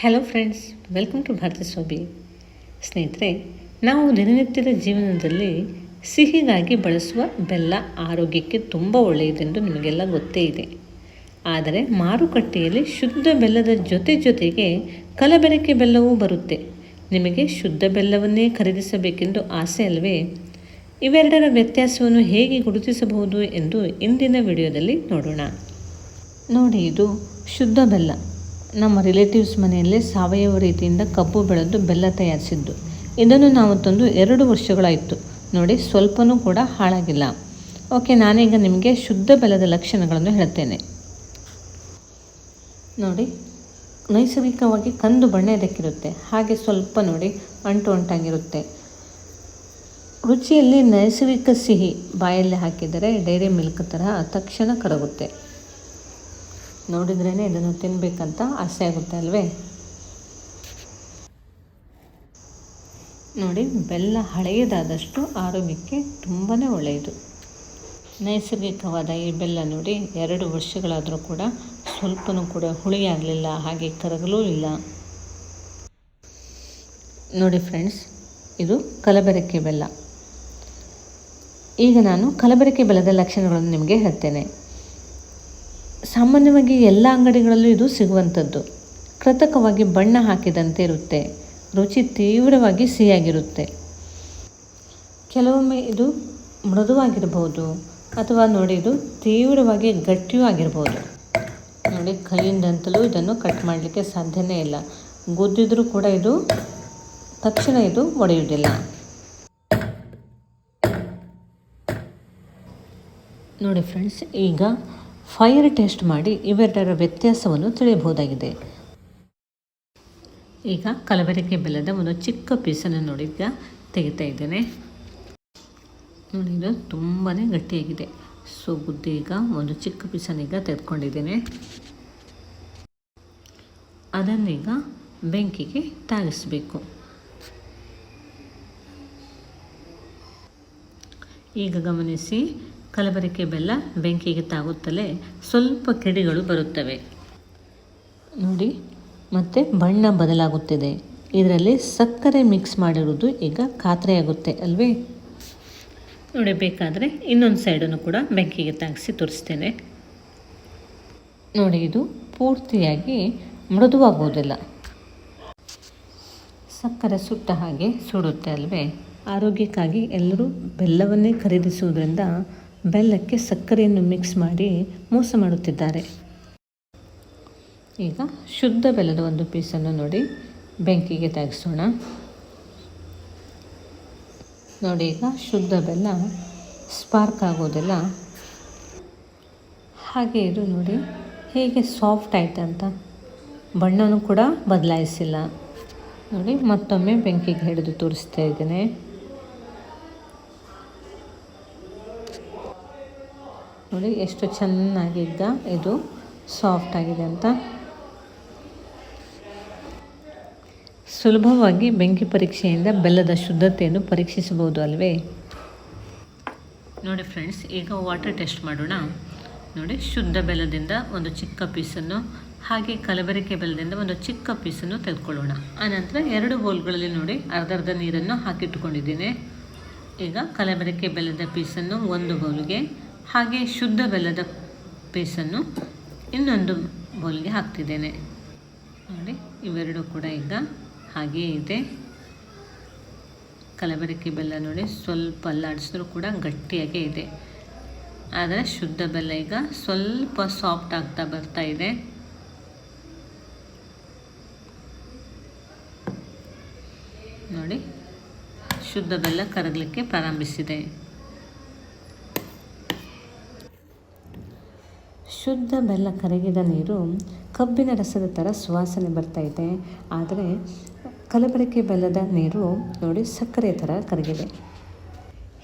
Hello friends welcome to Bharata Swami ಸ್ನೇಹಿತರೆ, ನಾವು ದಿನನಿತ್ಯದ ಜೀವನದಲ್ಲಿ ಸಿಹಿಗಾಗಿ ಬಳಸುವ ಬೆಲ್ಲ ಆರೋಗ್ಯಕ್ಕೆ ತುಂಬ ಒಳ್ಳೆಯದೆಂದು ನಿಮಗೆಲ್ಲ ಗೊತ್ತೇ ಇದೆ. ಆದರೆ ಮಾರುಕಟ್ಟೆಯಲ್ಲಿ ಶುದ್ಧ ಬೆಲ್ಲದ ಜೊತೆ ಜೊತೆಗೆ ಕಲಬೆರಕೆ ಬೆಲ್ಲವೂ ಬರುತ್ತೆ. ನಿಮಗೆ ಶುದ್ಧ ಬೆಲ್ಲವನ್ನೇ ಖರೀದಿಸಬೇಕೆಂದು ಆಸೆ ಅಲ್ವೇ? ಇವೆರಡರ ವ್ಯತ್ಯಾಸವನ್ನು ಹೇಗೆ ಗುರುತಿಸಬಹುದು ಎಂದು ಇಂದಿನ ವಿಡಿಯೋದಲ್ಲಿ ನೋಡೋಣ. ನೋಡಿ, ಇದು ಶುದ್ಧ ಬೆಲ್ಲ. ನಮ್ಮ ರಿಲೇಟಿವ್ಸ್ ಮನೆಯಲ್ಲೇ ಸಾವಯವ ರೀತಿಯಿಂದ ಕಬ್ಬು ಬೆಳೆದು ಬೆಲ್ಲ ತಯಾರಿಸಿದ್ದು. ಇದನ್ನು ನಾವು ತಂದು ಎರಡು ವರ್ಷಗಳಾಯಿತು. ನೋಡಿ, ಸ್ವಲ್ಪನೂ ಕೂಡ ಹಾಳಾಗಿಲ್ಲ. ಓಕೆ, ನಾನೀಗ ನಿಮಗೆ ಶುದ್ಧ ಬೆಲ್ಲದ ಲಕ್ಷಣಗಳನ್ನು ಹೇಳ್ತೇನೆ. ನೋಡಿ, ನೈಸರ್ಗಿಕವಾಗಿ ಕಂದು ಬಣ್ಣ ಇದಕ್ಕಿರುತ್ತೆ ಹಾಗೆ ಸ್ವಲ್ಪ ನೋಡಿ, ಅಂಟು ಅಂಟಾಗಿರುತ್ತೆ. ರುಚಿಯಲ್ಲಿ ನೈಸರ್ಗಿಕ ಸಿಹಿ ಬಾಯಲ್ಲಿ ಹಾಕಿದರೆ ಡೈರಿ ಮಿಲ್ಕ್ ಥರ ತಕ್ಷಣ ಕರಗುತ್ತೆ. ನೋಡಿದ್ರೇ ಇದನ್ನು ತಿನ್ನಬೇಕಂತ ಆಸೆ ಆಗುತ್ತೆ ಅಲ್ವೇ? ನೋಡಿ, ಬೆಲ್ಲ ಹಳೆಯದಾದಷ್ಟು ಆರೋಗ್ಯಕ್ಕೆ ತುಂಬಾ ಒಳ್ಳೆಯದು. ನೈಸರ್ಗಿಕವಾದ ಈ ಬೆಲ್ಲ ನೋಡಿ, ಎರಡು ವರ್ಷಗಳಾದರೂ ಕೂಡ ಸ್ವಲ್ಪನೂ ಕೂಡ ಹುಳಿಯಾಗಲಿಲ್ಲ ಹಾಗೆ ಕರಗಲೂ ಇಲ್ಲ. ನೋಡಿ ಫ್ರೆಂಡ್ಸ್, ಇದು ಕಲಬೆರಕೆ ಬೆಲ್ಲ. ಈಗ ನಾನು ಕಲಬೆರಕೆ ಬೆಲ್ಲದ ಲಕ್ಷಣಗಳನ್ನು ನಿಮಗೆ ಹೇಳ್ತೇನೆ. ಸಾಮಾನ್ಯವಾಗಿ ಎಲ್ಲ ಅಂಗಡಿಗಳಲ್ಲೂ ಇದು ಸಿಗುವಂಥದ್ದು. ಕೃತಕವಾಗಿ ಬಣ್ಣ ಹಾಕಿದಂತೆ ಇರುತ್ತೆ. ರುಚಿ ತೀವ್ರವಾಗಿ ಸಿಹಿಯಾಗಿರುತ್ತೆ. ಕೆಲವೊಮ್ಮೆ ಇದು ಮೃದುವಾಗಿರ್ಬೋದು ಅಥವಾ ನೋಡಿ ಇದು ತೀವ್ರವಾಗಿ ಗಟ್ಟಿಯೂ ಆಗಿರ್ಬೋದು ನೋಡಿ ಕೈಯಿಂದಂತಲೂ ಇದನ್ನು ಕಟ್ ಮಾಡಲಿಕ್ಕೆ ಸಾಧ್ಯನೇ ಇಲ್ಲ. ಗುದ್ದಿದ್ರೂ ಕೂಡ ಇದು ತಕ್ಷಣ ಇದು ಒಡೆಯುವುದಿಲ್ಲ. ನೋಡಿ ಫ್ರೆಂಡ್ಸ್, ಈಗ ಫೈರ್ ಟೆಸ್ಟ್ ಮಾಡಿ ಇವೆರಡರ ವ್ಯತ್ಯಾಸವನ್ನು ತಿಳಿಯಬಹುದಾಗಿದೆ. ಈಗ ಕಲಬೆರಕೆ ಬೆಲ್ಲದ ಒಂದು ಚಿಕ್ಕ ಪೀಸನ್ನು ನೋಡಿ ಈಗ ತೆಗಿತಾ ಇದ್ದೇನೆ. ನೋಡಿ, ಇದು ತುಂಬಾ ಗಟ್ಟಿಯಾಗಿದೆ. ಸೊ ಬುದ್ಧಿ ಈಗ ಒಂದು ಚಿಕ್ಕ ಪೀಸನ್ನೀಗ ತೆಗೆದುಕೊಂಡಿದ್ದೇನೆ. ಅದನ್ನೀಗ ಬೆಂಕಿಗೆ ತಾಗಿಸಬೇಕು. ಈಗ ಗಮನಿಸಿ ಕಲಬೆರಕೆ ಬೆಲ್ಲ ಬೆಂಕಿಗೆ ತಾಗುತ್ತಲೇ ಸ್ವಲ್ಪ ಕಿಡಿಗಳು ಬರುತ್ತವೆ. ನೋಡಿ, ಮತ್ತು ಬಣ್ಣ ಬದಲಾಗುತ್ತಿದೆ. ಇದರಲ್ಲಿ ಸಕ್ಕರೆ ಮಿಕ್ಸ್ ಮಾಡಿರೋದು ಈಗ ಖಾತ್ರಿಯಾಗುತ್ತೆ ಅಲ್ವೇ? ನೋಡಿ, ಬೇಕಾದರೆ ಇನ್ನೊಂದು ಸೈಡನ್ನು ಕೂಡ ಬೆಂಕಿಗೆ ತಾಗಿಸಿ ತೋರಿಸ್ತೇನೆ. ನೋಡಿ, ಇದು ಪೂರ್ತಿಯಾಗಿ ಮೃದುವಾಗುವುದಿಲ್ಲ. ಸಕ್ಕರೆ ಸುಟ್ಟ ಹಾಗೆ ಸುಡುತ್ತೆ ಅಲ್ವೇ? ಆರೋಗ್ಯಕ್ಕಾಗಿ ಎಲ್ಲರೂ ಬೆಲ್ಲವನ್ನೇ ಖರೀದಿಸುವುದರಿಂದ ಬೆಲ್ಲಕ್ಕೆ ಸಕ್ಕರೆಯನ್ನು ಮಿಕ್ಸ್ ಮಾಡಿ ಮೋಸ ಮಾಡುತ್ತಿದ್ದಾರೆ. ಈಗ ಶುದ್ಧ ಬೆಲ್ಲದ ಒಂದು ಪೀಸನ್ನು ನೋಡಿ, ಬೆಂಕಿಗೆ ತಾಗಿಸೋಣ. ನೋಡಿ ಈಗ ಶುದ್ಧ ಬೆಲ್ಲ ಸ್ಪಾರ್ಕ್ ಆಗೋದಿಲ್ಲ. ಹಾಗೆ ಇದು ನೋಡಿ, ಹೇಗೆ ಸಾಫ್ಟ್ ಆಯಿತು ಅಂತ. ಬಣ್ಣನೂ ಕೂಡ ಬದಲಾಯಿಸಿಲ್ಲ. ನೋಡಿ ಮತ್ತೊಮ್ಮೆ ಬೆಂಕಿಗೆ ಹಿಡಿದು ತೋರಿಸ್ತಾ ಇದ್ದೇನೆ. ನೋಡಿ, ಎಷ್ಟು ಚೆನ್ನಾಗಿದ್ದ ಇದು. ಸಾಫ್ಟ್ ಆಗಿದೆ ಅಂತ. ಸುಲಭವಾಗಿ ಬೆಂಕಿ ಪರೀಕ್ಷೆಯಿಂದ ಬೆಲ್ಲದ ಶುದ್ಧತೆಯನ್ನು ಪರೀಕ್ಷಿಸಬಹುದು ಅಲ್ವೇ? ನೋಡಿ ಫ್ರೆಂಡ್ಸ್ ಈಗ ವಾಟರ್ ಟೆಸ್ಟ್ ಮಾಡೋಣ. ನೋಡಿ, ಶುದ್ಧ ಬೆಲ್ಲದಿಂದ ಒಂದು ಚಿಕ್ಕ ಪೀಸನ್ನು ಹಾಗೆ ಕಲಬೆರಕೆ ಬೆಲ್ಲದಿಂದ ಒಂದು ಚಿಕ್ಕ ಪೀಸನ್ನು ತೆಗೆದುಕೊಳ್ಳೋಣ. ಆನಂತರ ಎರಡು ಬೌಲ್ಗಳಲ್ಲಿ ನೋಡಿ ಅರ್ಧ ಅರ್ಧ ನೀರನ್ನು ಹಾಕಿಟ್ಟುಕೊಂಡಿದ್ದೀನಿ. ಈಗ ಕಲಬೆರಕೆ ಬೆಲ್ಲದ ಪೀಸನ್ನು ಒಂದು ಬೌಲ್ಗೆ ಹಾಗೆ ಶುದ್ಧ ಬೆಲ್ಲದ ಪೇಸನ್ನು ಇನ್ನೊಂದು ಬೌಲ್ಗೆ ಹಾಕ್ತಿದ್ದೇನೆ. ನೋಡಿ, ಇವೆರಡು ಕೂಡ ಈಗ ಹಾಗೇ ಇದೆ. ಕಲಬೆರಕೆ ಬೆಲ್ಲ ನೋಡಿ, ಸ್ವಲ್ಪ ಅಲ್ಲಾಡಿಸಿದ್ರೂ ಕೂಡ ಗಟ್ಟಿಯಾಗೇ ಇದೆ. ಆದರೆ ಶುದ್ಧ ಬೆಲ್ಲ ಈಗ ಸ್ವಲ್ಪ ಸಾಫ್ಟ್ ಆಗ್ತಾ ಬರ್ತಾ ಇದೆ. ನೋಡಿ ಶುದ್ಧ ಬೆಲ್ಲ ಕರಗಲಿಕ್ಕೆ ಪ್ರಾರಂಭಿಸಿದೆ. ಶುದ್ಧ ಬೆಲ್ಲ ಕರಗಿದ ನೀರು ಕಬ್ಬಿನ ರಸದ ಥರ ಸುವಾಸನೆ ಬರ್ತಾಯಿದೆ ಆದರೆ ಕಲಬೆರಕೆ ಬೆಲ್ಲದ ನೀರು ನೋಡಿ ಸಕ್ಕರೆ ಥರ ಕರಗಿದೆ.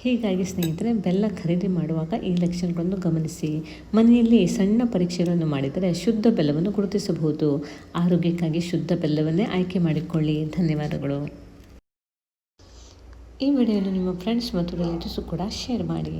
ಹೀಗಾಗಿ ಸ್ನೇಹಿತರೆ, ಬೆಲ್ಲ ಖರೀದಿ ಮಾಡುವಾಗ ಈ ಲಕ್ಷಣಗಳನ್ನು ಗಮನಿಸಿ. ಮನೆಯಲ್ಲಿ ಸಣ್ಣ ಪರೀಕ್ಷೆಗಳನ್ನು ಮಾಡಿದರೆ ಶುದ್ಧ ಬೆಲ್ಲವನ್ನು ಗುರುತಿಸಬಹುದು. ಆರೋಗ್ಯಕ್ಕಾಗಿ ಶುದ್ಧ ಬೆಲ್ಲವನ್ನೇ ಆಯ್ಕೆ ಮಾಡಿಕೊಳ್ಳಿ. ಧನ್ಯವಾದಗಳು. ಈ ವಿಡಿಯೋನ ನಿಮ್ಮ ಫ್ರೆಂಡ್ಸ್ ಮತ್ತು ರಿಲೇಟಿವ್ಸು ಕೂಡ ಶೇರ್ ಮಾಡಿ.